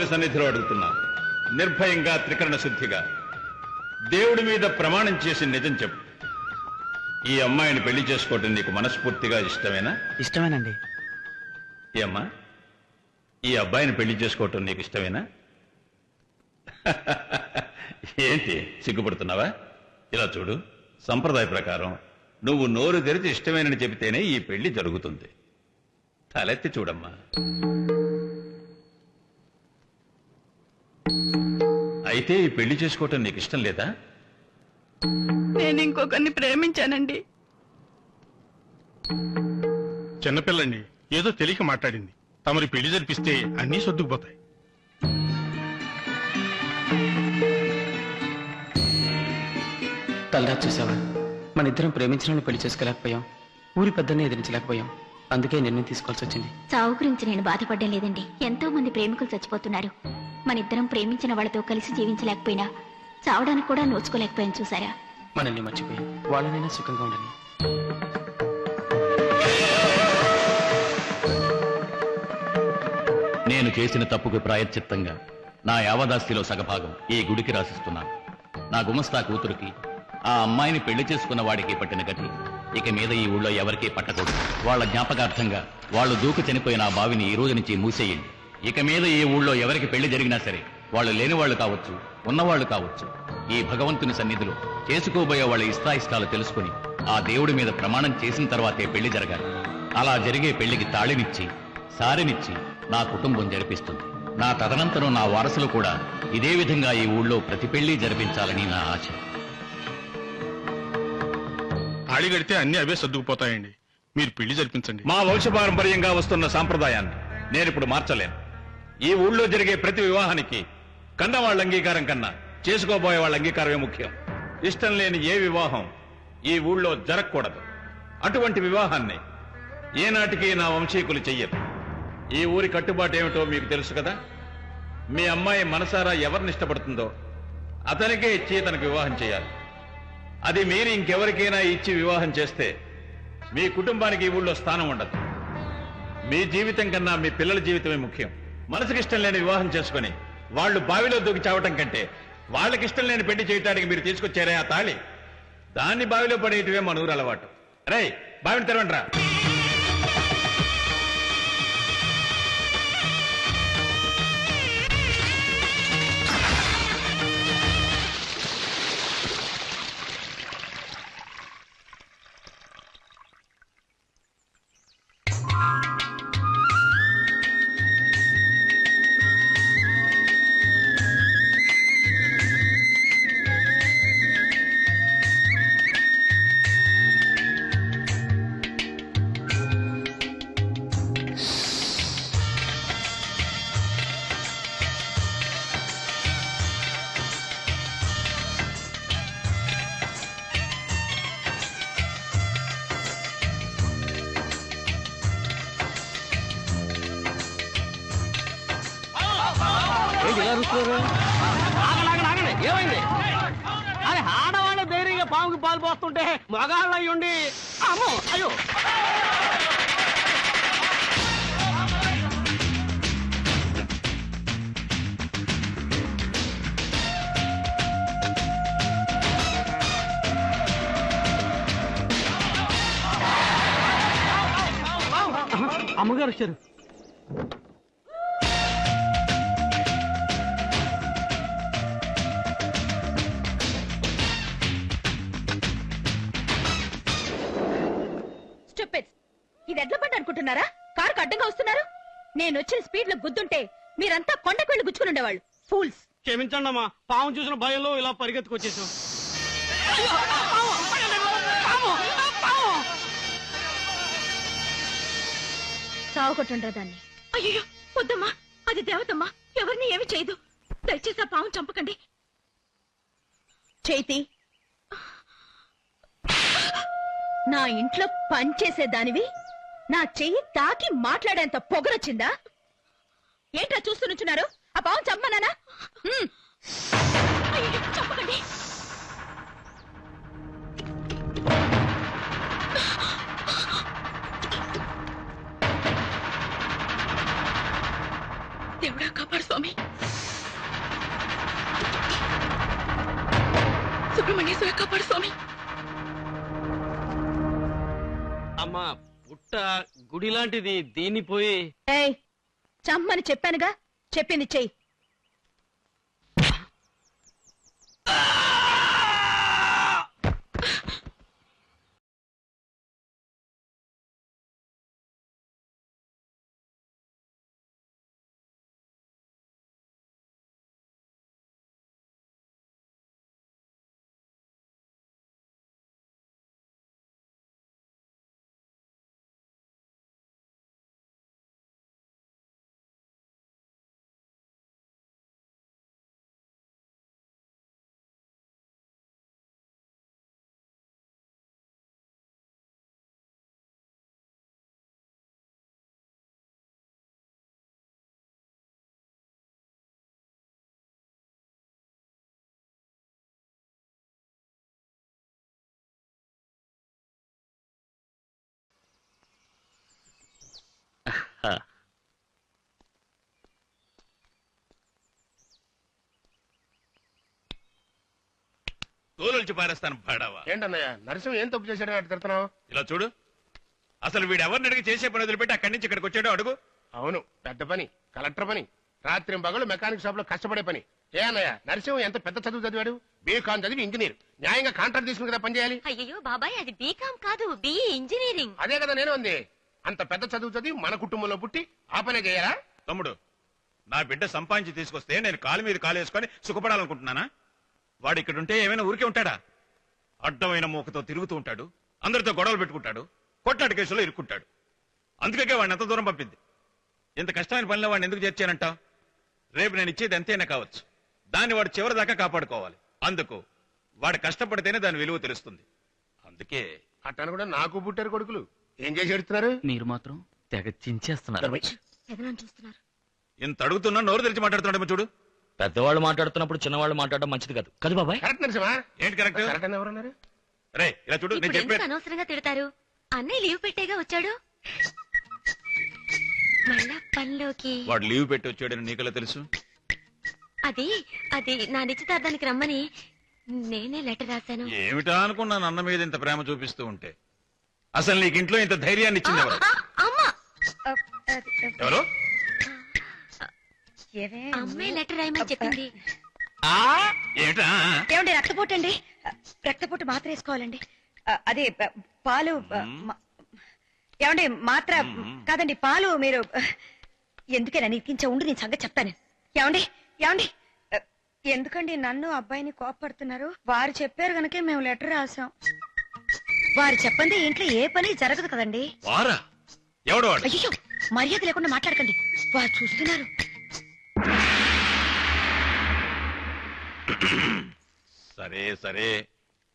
భగవంతుని సన్నిధిలో అడుగుతున్నాను నిర్భయంగా త్రికరణ శుద్ధిగా. దేవుడి మీద ప్రమాణం చేసి నిజం చెప్పు. ఈ అమ్మాయిని పెళ్ళి చేసుకోవటం నీకు మనస్ఫూర్తిగా ఇష్టమేనా? ఇష్టమేనండి. ఏ అమ్మా ఈ అబ్బాయిని పెళ్ళి చేసుకోవటం నీకు ఇష్టమేనా? ఏంటి సిగ్గుపడుతున్నావా? ఇలా చూడు సంప్రదాయ ప్రకారం నువ్వు నోరు తెరిచి ఇష్టమేనని చెబితేనే ఈ పెళ్ళి జరుగుతుంది. తలెత్తి చూడమ్మా. అయితే ఈ పెళ్ళి చేసుకోవటం నీకు ఇష్టం లేదా? నేను ఇంకొకరిని ప్రేమించానండి. చిన్నపిల్లండి ఏదో తెలియక మాట్లాడింది. తమరి పెళ్ళి జరిపిస్తే అన్నీ సర్దుకుపోతాయి. తల్లా చూసావా? మన ఇద్దరం ప్రేమించిన వాళ్ళని పెళ్ళి చేసుకోలేకపోయాం. ఊరి పెద్దనే ఎదిరించలేకపోయాం. అందుకే నిర్ణయం తీసుకోవాల్సి వచ్చింది. చావు గురించి నేను బాధపడడం లేదండి. ఎంతో మంది ప్రేమికులు చచ్చిపోతున్నారు. మన ఇద్దరం ప్రేమించిన వాళ్ళతో కలిసి జీవించలేకపోయినా చావడానికి కూడా నోచుకోలేకపోయాను చూసారా? మనల్ని మర్చిపోయాం వాళ్ళనైనా సుఖంగా ఉండని. నేను చేసిన తప్పుకు ప్రాయశ్చిత్తంగా నా యావదాస్తిలో సగభాగం ఈ గుడికి రాసిస్తున్నాను. నా గుమస్తా కూతురికి ఆ అమ్మాయిని పెళ్ళి చేసుకున్న వాడికి పట్టిన గతి ఇక మీద ఈ ఊళ్ళో ఎవరికీ పట్టకూడదు. వాళ్ళ జ్ఞాపకార్థంగా వాళ్ళు దూకు చనిపోయిన ఆ బావిని ఈ రోజు నుంచి మూసేయండి. ఇక మీద ఈ ఊళ్ళో ఎవరికి పెళ్ళి జరిగినా సరే వాళ్ళు లేని వాళ్ళు కావచ్చు ఉన్నవాళ్ళు కావచ్చు ఈ భగవంతుని సన్నిధిలో చేసుకోబోయే వాళ్ళ ఇష్టాయిష్టాలు తెలుసుకుని ఆ దేవుడి మీద ప్రమాణం చేసిన తర్వాతే పెళ్ళి జరగాలి. అలా జరిగే పెళ్ళికి తాళినిచ్చి సారినిచ్చి నా కుటుంబం జరిపిస్తుంది. నా తదనంతరం నా వారసులు కూడా ఇదే విధంగా ఈ ఊళ్ళో ప్రతి పెళ్ళి జరిపించాలని నా ఆశ. ఆడి గడితే అన్ని అవే సర్దుకుపోతాయండి. మీరు పెళ్ళి జరిపించండి. మా వంశపారంపర్యంగా వస్తున్న సాంప్రదాయాన్ని నేనిప్పుడు మార్చలేను. ఈ ఊళ్ళో జరిగే ప్రతి వివాహానికి కన్న వాళ్ళ అంగీకారం కన్నా చేసుకోబోయే వాళ్ళ అంగీకారమే ముఖ్యం. ఇష్టం లేని ఏ వివాహం ఈ ఊళ్ళో జరగకూడదు. అటువంటి వివాహాన్ని ఏనాటికి నా వంశీకులు చెయ్యరు. ఈ ఊరి కట్టుబాటు ఏమిటో మీకు తెలుసు కదా? మీ అమ్మాయి మనసారా ఎవరిని ఇష్టపడుతుందో అతనికే ఇచ్చి తనకు వివాహం చేయాలి. అది మీరు ఇంకెవరికైనా ఇచ్చి వివాహం చేస్తే మీ కుటుంబానికి ఈ ఊళ్ళో స్థానం ఉండదు. మీ జీవితం కన్నా మీ పిల్లల జీవితమే ముఖ్యం. మనసుకి ఇష్టం లేని వివాహం చేసుకుని వాళ్ళు బావిలో దూకి చావటం కంటే వాళ్ళకి ఇష్టం లేని పెళ్ళి చేయటానికి మీరు తీసుకొచ్చారే ఆ తాళి? దాన్ని బావిలో పడేయటమే మన ఊరు అలవాటు. రే బావిని తెరవండిరా. ఏమైంది? అరే ఆడవాళ్ళ ధైర్యంగా పాముకి పాలు పోస్తుంటే మగాళ్ళు అయ్యుండి అమ్మో అయ్యో. అమ్మగారు వచ్చారు. అనుకుంటున్నారా? కారుకు అడ్డంగా వస్తున్నారు? నేను వచ్చిన స్పీడ్లో గుద్దుంటే మీరంతా కొండకు వెళ్ళి గుచ్చుకుని ఉండేవాళ్ళు. ఫూల్స్ క్షమించండి అమ్మా పాము చూసిన భయంలో ఇలా పరిగెత్తుకొచ్చేసాం సావుకొట్టుండ్రా దాన్ని. అయ్యో వద్దమ్మా అది దేవతమ్మా ఎవరిని ఏమి చేయదు. దయచేసి ఆ పాము చంపకండి. చేతి నా ఇంట్లో పనిచేసే దానివి నా చెయ్యి తాకి మాట్లాడేంత పొగరొచ్చిందా? ఏంట్రా చూస్తున్నారు ఆ పావం చమ్మనానా చెప్పకండి దేవుడా కాపాడు స్వామి. సుబ్రహ్మణ్యేశ్వర కాపాడు స్వామి. అమ్మా పుట్ట గుడి లాంటిది దీన్ని పోయి ఏయ్ చమ్మని చెప్పానుగా చెప్పింది చెయ్యి. తోలుంచి పారేస్తాను పాడావా ఏంటన్నయ్య నరసింహ ఏం తప్పు చేశాడని అటు తిడుతున్నావు? ఇలా చూడు. అసలు వీడు ఎవరిని అడిగి చేసే పని వదిలిపెట్టి అక్కడి నుంచి ఇక్కడికి వచ్చాడో అడుగు. అవును పెద్ద పని కలెక్టర్ పని. రాత్రి పగలు మెకానిక్ షాప్లో కష్టపడే పని. ఏ అన్నయ్య నరసింహ ఎంత పెద్ద చదువు చదివాడు? బీకాన్ చదివి ఇంజనీర్. న్యాయంగా కాంట్రాక్ట్ తీసుకుని కదా పని చేయాలి? అయ్యో బాబాయ్ అది బీకామ్ కాదు బిఈ ఇంజనీరింగ్. అదే కదా నేను ఉంది అంత పెద్ద చదువు చదివి మన కుటుంబంలో పుట్టి ఆ పనే చేయాలా? తమ్ముడు నా బిడ్డ సంపాదించి తీసుకొస్తే నేను కాలు మీద కాలు వేసుకొని సుఖపడాలనుకుంటున్నానా? వాడు ఇక్కడ ఉంటే ఏమైనా ఊరికే ఉంటాడా? అడ్డమైన మూకతో తిరుగుతూ ఉంటాడు అందరితో గొడవలు పెట్టుకుంటాడు కొట్లాట కేసులో ఇరుక్కుంటాడు. అందుకే వాడిని ఎంత దూరం పంపింది. ఇంత కష్టమైన పనిలో వాడిని ఎందుకు చేర్చానంటావు రేపు నేను ఇచ్చేది ఎంతైనా కావచ్చు. దాన్ని వాడు చివరి దాకా కాపాడుకోవాలి. అందుకు వాడు కష్టపడితేనే దాని విలువ తెలుస్తుంది. అందుకే అట్టను కూడా నాకు పుట్టారు కొడుకులు. ఏం చేసి ఎడుతున్నారు? మీరు మాత్రం తెగ చించేస్తున్నారు. చూస్తున్నారు? ఇంత అడుగుతున్నా నోరు తెరిచి మాట్లాడుతున్నాడేమో చూడు. పెద్దవాళ్ళు మాట్లాడుతున్నప్పుడు చిన్నవాళ్ళు మాట్లాడడం మంచిది కాదు. కదా బాబాయ్. కరెక్ట్ నరసింహ ఏంటి కరెక్ట్? కరెక్ట్ అని ఎవరన్నారు రే ఇలా చూడు నేను ఇప్పుడు ఎందుకు చెప్పాను అనవసరంగా తిడతారు? అన్నయ్య లీవ్ పెట్టేగా వచ్చాడు? మళ్ళా పనిలోకి. వాడు లీవ్ పెట్టి వచ్చాడని నీకెలా తెలుసు? అది అది నా నిశ్చితార్థానికి రమ్మని నేనే లెటర్ రాశాను. ఏమిటా అనుకున్నాను అన్న మీద ఇంత ప్రేమ చూపిస్తూ ఉంటే? అసలు నీకు ఇంట్లో ఇంత ధైర్యాన్ని ఇచ్చింది ఎవరు అమ్మా. ఎవరు? అమ్మే లెటర్ రాయమని చెప్పింది. ఏమిటా? ఏమండి రక్తపోటు అండి రక్తపోటు మాత్ర వేసుకోవాలండి ఆ, అదే ప- పాలు ఆ, మ- ఏమండి మాత్ర కాదండి పాలు మీరు ఎందుకైనా నీకించే ఉండి నేను సంగతి చెప్తాను. ఏమండి ఏమండి ఆ, ఎందుకండి నన్ను అబ్బాయిని కోపడుతున్నారు వారు చెప్పారు గనకే మేము లెటర్ రాసాం వారు చెప్పండి ఇంట్లో ఏ పని జరగదు కదండి. వారా? ఎవడు వాడు? అయ్యో మర్యాద లేకుండా మాట్లాడకండి. వారు చూస్తున్నారు. సరే సరే.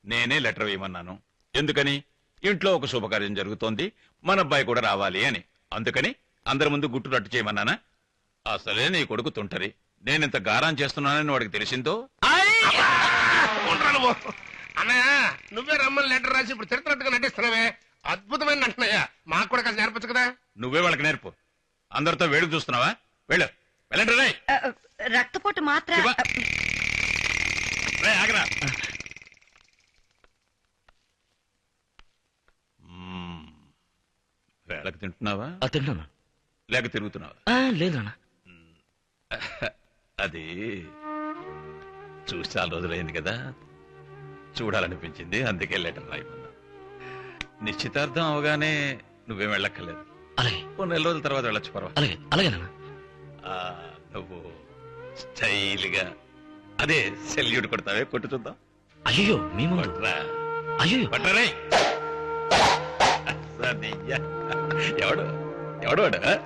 నేనే లెటర్ వేయమన్నాను. ఎందుకని? ఇంట్లో ఒక శుభకార్యం జరుగుతోంది. మన అబ్బాయి కూడా రావాలి అని. అందుకని అందరి ముందు గుట్టు రట్టు చేయమన్నానా? అసలే నీ కొడుకు తుంటరి. నేనింత గారం చేస్తున్నానని వాడికి తెలిసిందో? అన్నయ్య నువ్వే రమ్మని లెటర్ రాసి ఇప్పుడు తిడుతున్నట్టుగా నటిస్తున్నావే. అద్భుతమైన నటనయ్య. మాకు కూడా కాస్త నేర్పచ్చు కదా? నువ్వే వాళ్ళకి నేర్పు. అందరితో వేడుకు చూస్తున్నావా? వెళ్ళు. వెళ్ళండి రే రక్తపోటు మాత్ర శివ. రే ఆగరా. మ్మ్. వేళకు తింటున్నావా? తిన్నాను లేక తిరుగుతున్నావా? లేదు నాన్న. అది చూసి చాలా రోజులైంది కదా. చూడాలనిపించింది. అందుకే లెటర్ రాయమన్నా. నిశ్చితార్థం అవగానే నువ్వేం వెళ్ళక్కర్లేదు. అలాగే. ఓ నెల రోజుల తర్వాత వెళ్ళొచ్చు పర్వాలేదు. అలాగే అలాగే నాన్న. ఆ, నువ్వు స్టైల్గా అదే సెల్యూట్ కొడతావే కొట్టు చూద్దాం. అయ్యో మీ ముందు. కొట్రా. అయ్యో సరిగ్గా. ఎవడు? ఎవడు వాడు.